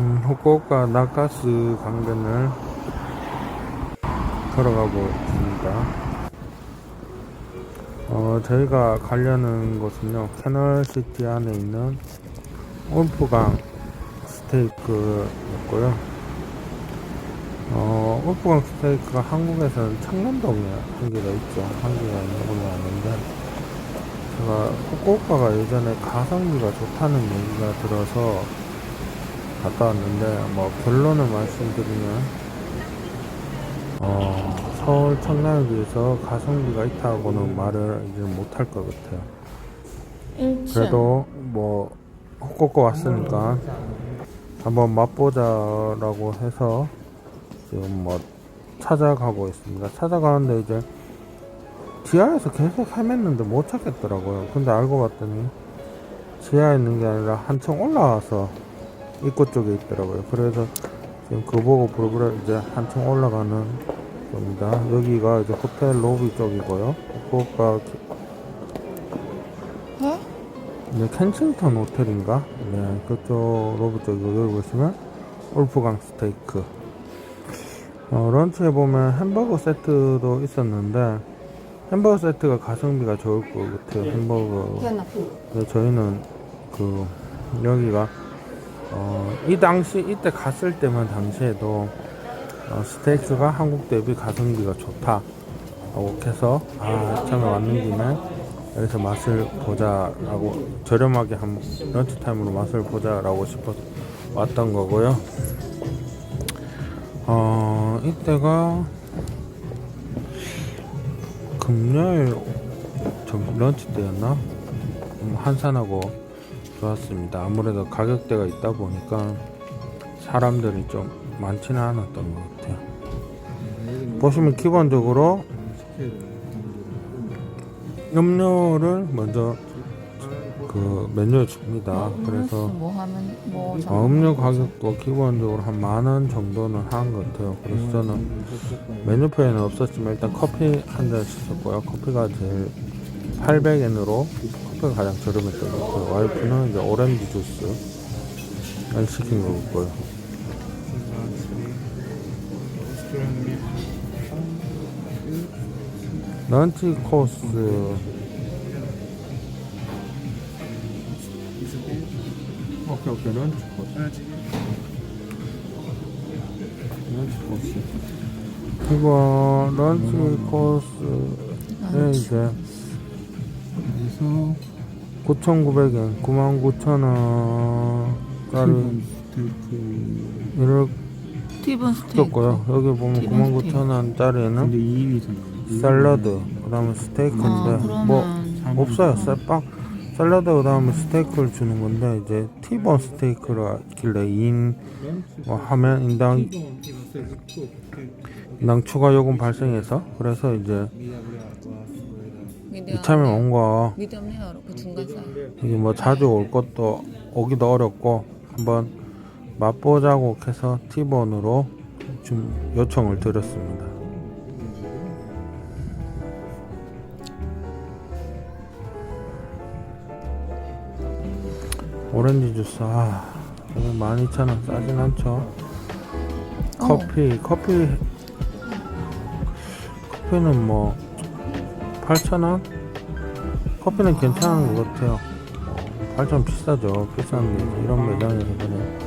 음, 후쿠오카 나카스 강변을 걸어가고 있습니다. 어, 저희가 가려는 곳은요, 캐널시티 안에 있는 올프강 스테이크였고요. 어, 올프강 스테이크가 한국에서는 청남동에 한 개가 있죠. 한 개가 있는 걸로 아는데, 제가 후쿠오카가 예전에 가성비가 좋다는 얘기가 들어서 갔다 왔는데 뭐 결론을 말씀드리면 어, 서울 청량에 비해서 가성비가 있다고는 말을 이제 못할 것 같아요. 1층. 그래도 뭐 후쿠오카 왔으니까 한번 맛보자라고 해서 지금 뭐 찾아가고 있습니다. 찾아가는데 이제 지하에서 계속 헤맸는데 못 찾겠더라고요. 근데 알고 봤더니 지하에 있는 게 아니라 한층 올라와서 입구 쪽에 있더라고요. 그래서 지금 그거 보고 부르부르 이제 한층 올라가는 겁니다. 여기가 이제 호텔 로비 쪽이고요. 후쿠오카 어? 네, 켄싱턴 호텔인가? 네, 그쪽 로브 쪽이고 여기 보시면 울프강 스테이크. 어, 런치에 보면 햄버거 세트도 있었는데 햄버거 세트가 가성비가 좋을 것 같아요. 햄버거. 네, 저희는 그 여기가 어, 이 당시 이때 갔을 때만 당시에도 어, 스테이크가 한국 대비 가성비가 좋다라고 해서 아 처음에 왔는 김에 여기서 맛을 보자라고 저렴하게 한 런치 타임으로 맛을 보자라고 싶어서 왔던 거고요. 어 이때가 금요일 점 런치 때였나? 음, 한산하고 좋았습니다. 아무래도 가격대가 있다 보니까 사람들이 좀 많지는 않았던 것 같아요. 보시면 기본적으로 음료를 먼저 그 메뉴에 줍니다. 그래서 뭐 하면 뭐 어, 음료 가격도 기본적으로 한 만 원 정도는 한 것 같아요. 그래서 저는 메뉴표에는 없었지만 일단 커피 한 잔 시켰고요. 커피가 제일 800엔으로 커피가 가장 저렴했던 것 같아요. 와이프는 이제 오렌지 주스를 시킨 거 같고요. 런치 코스. 오케이 오케이. 런치 코스. 런치 코스. 이거 런치 코스에 이제 여기서 9,900엔 99,000원짜리 스테이크. 이를 티본 스테이크. 여기 보면 기본 99,000원짜리는 근데 2위잖아. 샐러드 그 다음에 스테이크인데 아, 그러면 뭐 없어요. 쌀빵 샐러드 그 다음에 스테이크를 주는 건데 이제 티본 스테이크를 길래 2인 뭐 하면 인당 인당 추가 요금 발생해서 그래서 이제. 이참에 온 거. 미디엄 레어로 그 중간 사이. 이게 뭐 자주 올 것도 오기도 어렵고 한번 맛보자고 해서 티본으로 좀 요청을 드렸습니다. 오렌지 주스 아 이거 12,000원 싸진 않죠? 커피 커피 커피는 뭐 8,000원 커피는 괜찮은 것 같아요 8,000원 비싸죠 비싼데 이런 매장에서 그냥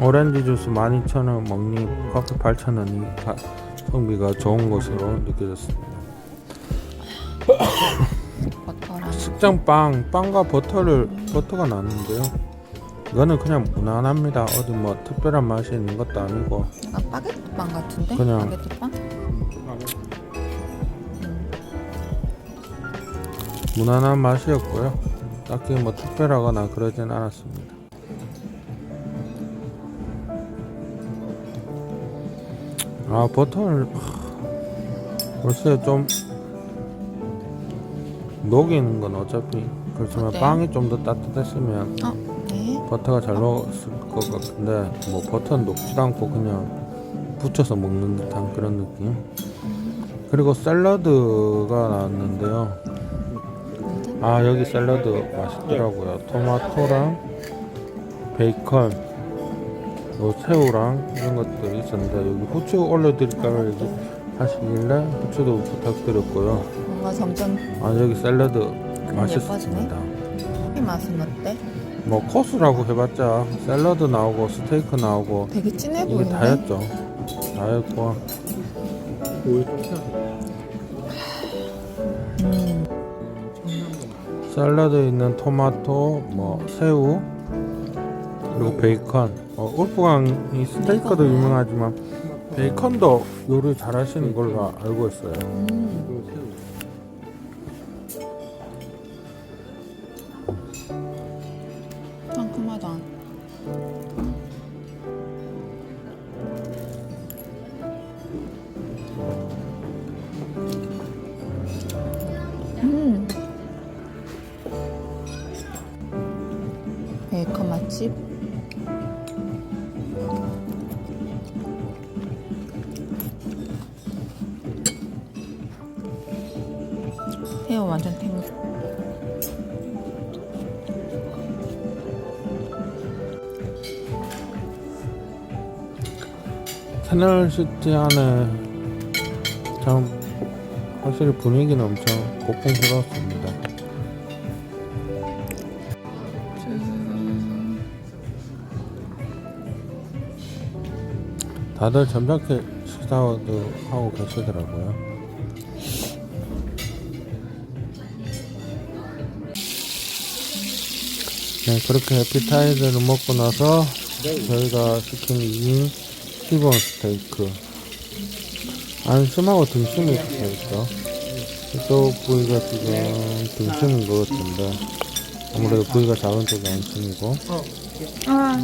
오렌지 주스 12,000원 먹니 커피 8,000원이 가성비가 좋은 것으로 느껴졌습니다 버터랑. 식장 빵 빵과 버터를 버터가 나는데요 이거는 그냥 무난합니다 어디 뭐 특별한 맛이 있는 것도 아니고 약간 바게트 빵 같은데? 그냥- 바게트 빵? 무난한 맛이었고요 딱히 뭐 특별하거나 그러진 않았습니다 아 버터를 하, 글쎄 좀 녹이는 건 어차피 그렇지만 어때요? 빵이 좀 더 따뜻했으면 어, 네. 버터가 잘 녹았을 것 같은데 뭐 버터는 녹지도 않고 그냥 붙여서 먹는 듯한 그런 느낌 그리고 샐러드가 나왔는데요 아 여기 샐러드 맛있더라고요 토마토랑 베이컨 요 새우랑 이런 것들이 있었는데 여기 후추 올려드릴까요? 여기 하시길래 후추도 부탁드렸고요. 뭔가 점점 아 여기 샐러드. 맛있습니다. 이 맛은 어때? 뭐 코스라고 해봤자 샐러드 나오고 스테이크 나오고 되게 진해 이게 보이네. 다였죠. 다였고 음. 샐러드에 있는 토마토, 뭐 새우 그리고 베이컨. 어, 울프강이 스테이크도 유명하지만 베이컨도 요리 잘하시는 걸로 알고 있어요. 음. 맛집. 새우 완전 탱. 캐널시티 안에 참 확실히 분위기는 엄청 고풍스러웠습니다. 다들 점잖게 식사도 하고 계시더라고요. 네, 그렇게 에피타이저를 먹고 나서 저희가 시킨 2인 티본 스테이크. 안심하고 등심이 붙어있죠. 이쪽 부위가 지금 등심인 것 같은데 아무래도 부위가 작은 쪽이 안심이고. 아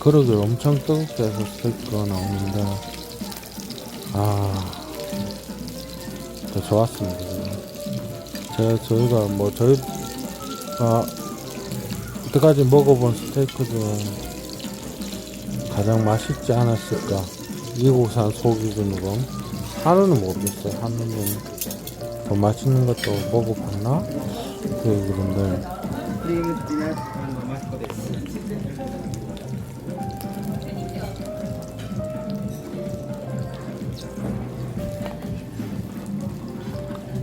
그러게 엄청 뜨겁게 해서 스테이크가 나오는데. 아 진짜 좋았습니다 제가 저희가 뭐 저희가 여태까지 먹어본 스테이크 중 가장 맛있지 않았을까. 미국산 소기 준으로 하루는 모르겠어요. 하루는 더 맛있는 것도 먹어봤나? 그 얘기인데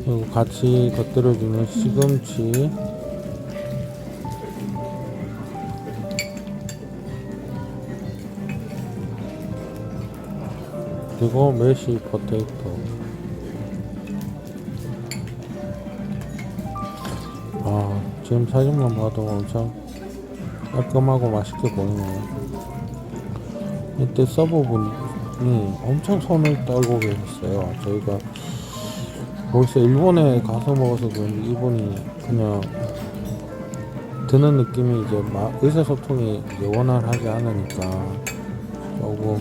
그리고 같이 곁들여주는 시금치. 그리고 메시 포테이토. 아 지금 사진만 봐도 엄청 깔끔하고 맛있게 보이네요. 이때 서버분이 엄청 손을 떨고 계셨어요. 저희가 벌써 일본에 가서 먹어서 그런지 이분이 그냥 드는 느낌이 이제 마- 의사소통이 이제 원활하지 않으니까 조금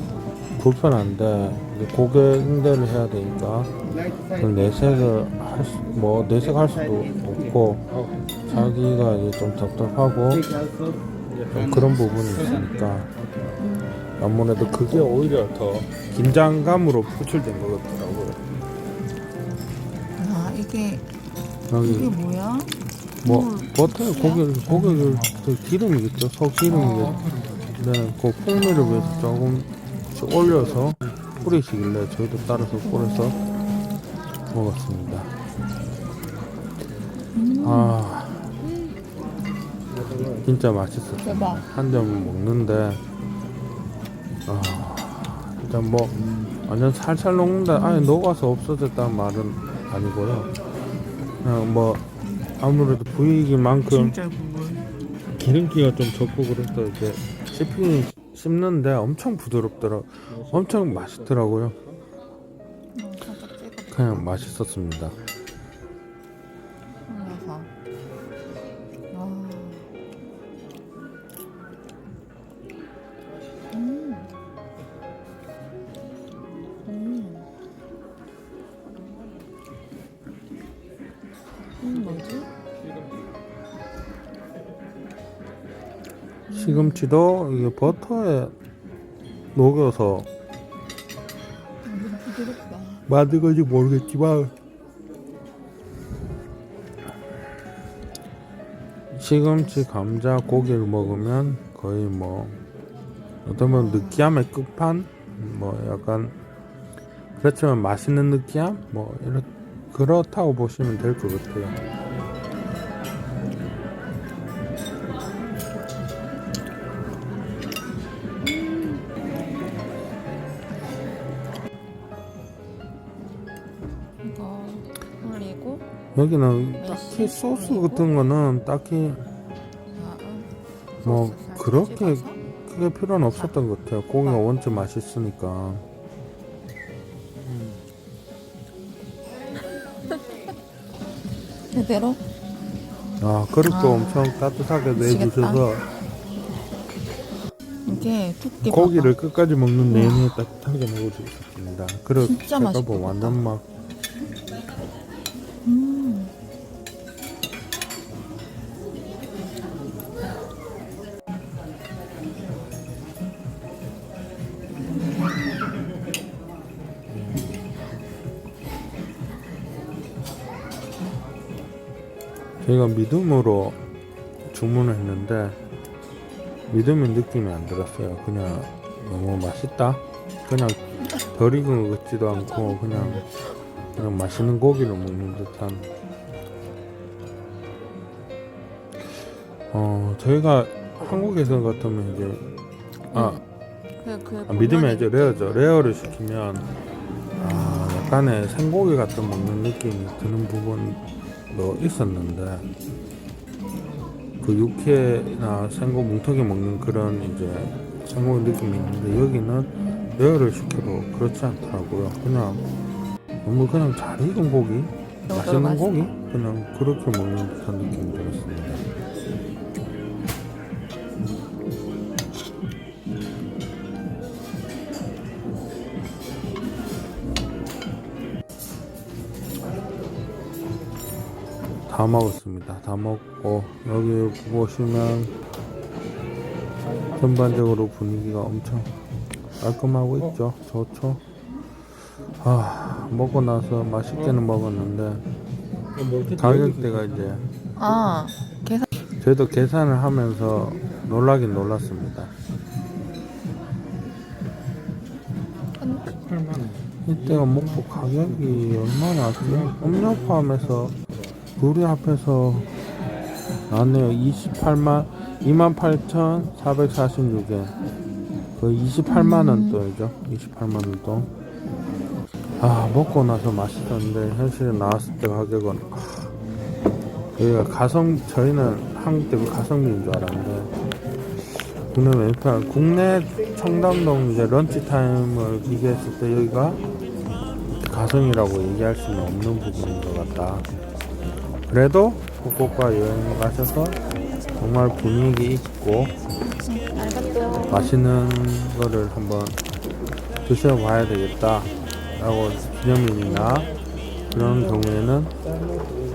불편한데 이제 고객 응대를 해야 되니까 그 내색을 할 수, 뭐 내색할 수도 없고 자기가 이제 좀 답답하고 좀 그런 부분이 있으니까 아무래도 그게 오히려 더 긴장감으로 표출된. 아 이게 이게 여기 뭐야? 뭐 버터에 고기를 고기를 그 기름이겠죠? 소기름이겠죠? 네, 그 풍미를 위해서 조금 올려서 뿌리시길래 저희도 따라서 뿌려서 먹었습니다. 아 진짜 맛있었어요. 대박. 한 점 먹는데 아 진짜 뭐 완전 살살 녹는다. 아예 녹아서 없어졌다는 말은 아니고요 그냥 뭐 아무래도 부위이긴 만큼 기름기가 좀 적고 그래서 이제 씹히긴 씹는데 엄청 부드럽더라 엄청 맛있더라고요. 어, 찍어 그냥 맛있었습니다 시금치도 이게 버터에 녹여서. 만든 건지 모르겠지만 시금치, 감자, 고기를 먹으면 거의 뭐 어쩌면 느끼함의 끝판, 뭐 약간 그렇지만 맛있는 느끼함, 뭐 이렇 그렇다고 보시면 될 것 같아요. 올리고 여기는 딱히 소스 같은 거는 딱히 아, 응. 뭐 그렇게? 크게 필요는 없었던 것 같아요. 고기가 원체 맛있으니까. 그대로 아 그릇도 아, 엄청 따뜻하게. 내주셔서 이게 두께 고기를 끝까지 먹는 내내 따뜻하게 먹을 수 있었습니다. 그릇 진짜 맛있겠다. 보면 완전 막 저희가 믿음으로 주문을 했는데 믿음의 느낌이 안 들었어요. 그냥 너무 맛있다. 그냥 덜 익은 것 같지도 않고 그냥 그냥 맛있는 고기를 먹는 듯한. 어 저희가 한국에서 같으면 이제 아 그, 그 아, 믿음이 보면은 아니죠 레어죠 레어를 시키면 아 약간의 생고기 같은 먹는 느낌이 드는 부분 도 있었는데 그 육회나 생고 뭉텅이 먹는 그런 이제 생고기 느낌이 있는데 여기는 레어를 시켜도 그렇지 않더라고요 그냥 너무 그냥 잘 익은 고기 맛있는 맛있다. 고기 그냥 그렇게 먹는 듯한 느낌이 들었습니다 다 먹었습니다. 다 먹고 여기 보시면 전반적으로 분위기가 엄청 깔끔하고 있죠. 좋죠. 아 먹고 나서 맛있게는 먹었는데 가격대가 이제 아 계산 저희도 계산을 하면서 놀라긴 놀랐습니다. 8만 원. 이때가 먹고 가격이 얼마나 왔지? 음료 포함해서 둘이 합해서 나왔네요. 28만 28,446엔 거의 28만 원 돈이죠. 28만 원 돈. 아 먹고 나서 맛있었는데 현실에 나왔을 때 가격은 아, 여기가 가성 저희는 한국 대비 가성비인 줄 알았는데 국내 왼편 국내 청담동 이제 런치 타임을 비교했을 때 여기가 가성이라고 얘기할 수는 없는 부분인 것 같다. 그래도 후쿠오카 여행 가셔서 정말 분위기 있고 맛있는 거를 한번 드셔봐야 되겠다 라고 기념일이나 그런 경우에는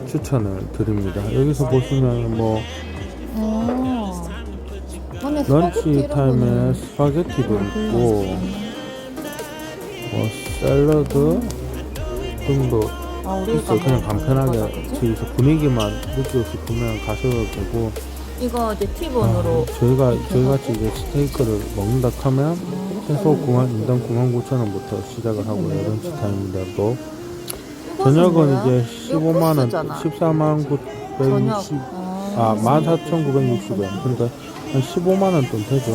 추천을 드립니다. 여기서 보시면 뭐 런치 타임에 스파게티도 있고 뭐 샐러드 등도 아 우리가 있어 그냥 간편하게? 저기서 분위기만 느끼고 싶으면 가셔도 되고. 이거 이제 아, 티본으로 저희가 저희 같이 이제 스테이크를 먹는다 하면 최소 9만 인당 9만 9천 원부터 시작을 하고요 런치 타임이라도 저녁은 이제 15만 원, 14만 960 아 14,960원. 그러니까 한 15만 원 돈 되죠